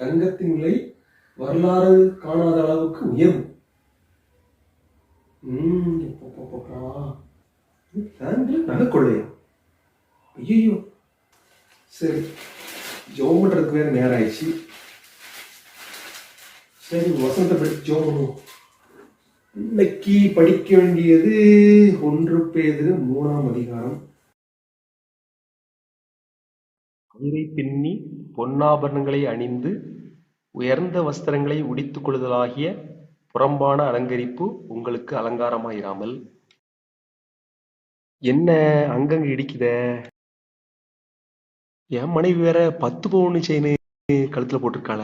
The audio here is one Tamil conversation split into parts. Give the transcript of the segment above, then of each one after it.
தங்கத்தின் விலை வரலாறு காணாத அளவுக்கு உயர்வு. ம், ஐயோ சரி ஜோம் பண்றதுக்கு வேற நேரம் ஆயிடுச்சு சரி வசந்த படிச்சு ஜோம் பண்ணுவோம் இன்னைக்கு படிக்க வேண்டியது ஒன்று பேதிரு மூணாம் அதிகாரம். அங்கை பின்னி பொன்னாபரணங்களை அணிந்து உயர்ந்த வஸ்திரங்களை உடித்துக் கொள்ளுதலாகிய புறம்பான அலங்கரிப்பு உங்களுக்கு அலங்காரமாயிராமல். என்ன அங்கங்க இடிக்குத? என் மனைவி வேற பத்து பவுன் செயின் கழுத்துல போட்டிருக்காள.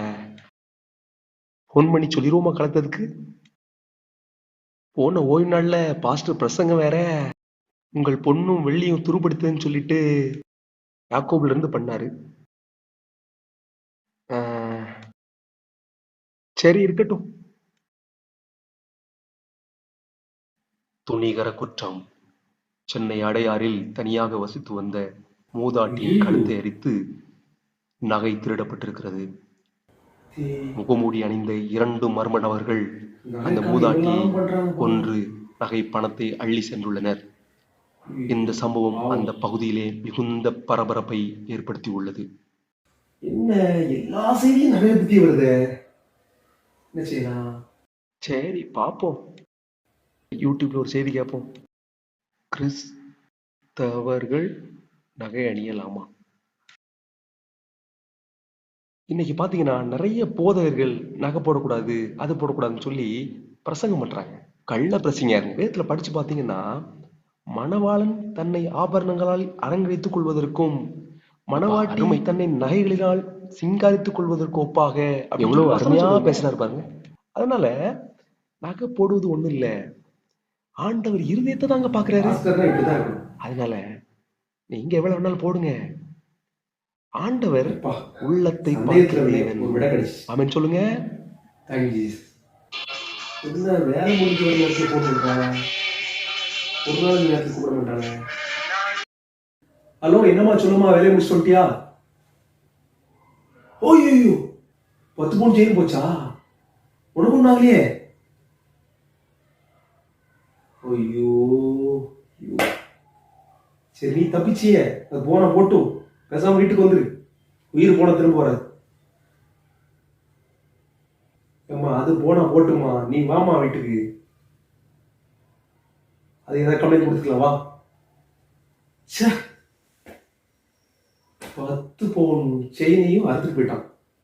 ஃபோன் பண்ணி சொல்லிருவோமா கலத்ததுக்கு? போன ஓய்வு நாள்ல பாஸ்டர் பிரசங்கம் வேற. உங்கள் பொண்ணும் வெள்ளியும் துருப்படுத்துன்னு சொல்லிட்டு யாக்கோபுல இருந்து பண்ணாரு. சரி இருக்கட்டும். துணிகர குற்றம். சென்னை அடையாறில் தனியாக வசித்து வந்த மூதாட்டியின் கழுத்தை அரித்து நகை திருடப்பட்டிருக்கிறது. முகமூடி அணிந்த இரண்டு மர்ம நபர்கள் அந்த மூதாட்டியை கொன்று நகை பணத்தை அள்ளி சென்றுள்ளனர். இந்த சம்பவம் அந்த பகுதியிலே மிகுந்த பரபரப்பை ஏற்படுத்தி உள்ளது. என்ன எல்லா செய்தியும் நகையை பத்தி வருது? என்ன செய்யலாம்? சரி பார்ப்போம். யூடியூப்ல ஒரு செய்தி கேட்போம். கிறிஸ்தவர்கள் நகை அணியலாமா? இன்னைக்கு பாத்தீங்கன்னா நிறைய போதகர்கள் நகை போடக்கூடாது அது போடக்கூடாதுன்னு சொல்லி பிரசங்கம் பண்றாங்க. கள்ள பிரசங்க வேதத்துல படிச்சு பாத்தீங்கன்னா மணவாளன் தன்னை ஆபரணங்களால் அலங்கரித்துக் கொள்வதற்கும் மணவாட்டி தன்னை நகைகளினால் சிங்காரித்துக் கொள்வதற்கு ஒப்பாக எவ்வளவு அருமையா பேசுறாரு பாருங்க. அதனால நகை போடுவது ஒண்ணும் இல்ல. ஆண்டவர் இருதயத்தை தாங்க பாக்குறாரு அதனால நீங்க எவ்வளவு வேணாலும் போடுங்க. ஆண்டவர் உள்ளத்தை பார்க்கிற. தேவன் ஆமென் சொல்லுங்க. என்ன வேலை முடிஞ்ச போட்டுருக்காங்க. ஒரு நாள் நேரத்துக்கு நேரத்தில் கூப்பிட மாட்டாங்க ஹலோ என்னம்மா சொல்லுமா வேலையை முடிச்சு சொல்லிட்டியா ஓ ஐயோ பத்து பவுன் செயின் போச்சா? உனக்கு ஒன்றும் ஐயோ ஐயோ. சரி நீ தப்பிச்சியே. அது போன போட்டும் பேசாம வீட்டுக்கு வந்துரு. உயிர் போன திரும்ப வராது. ஏம்மா அது போனா போட்டுமா நீ வாமா வீட்டுக்கு. அது ஏதாவது கம்ப்ளைண்ட் கொடுத்துக்கலாமா? வா பத்து பவுன் செயினையும் அறுத்துட்டு போயிட்டான்.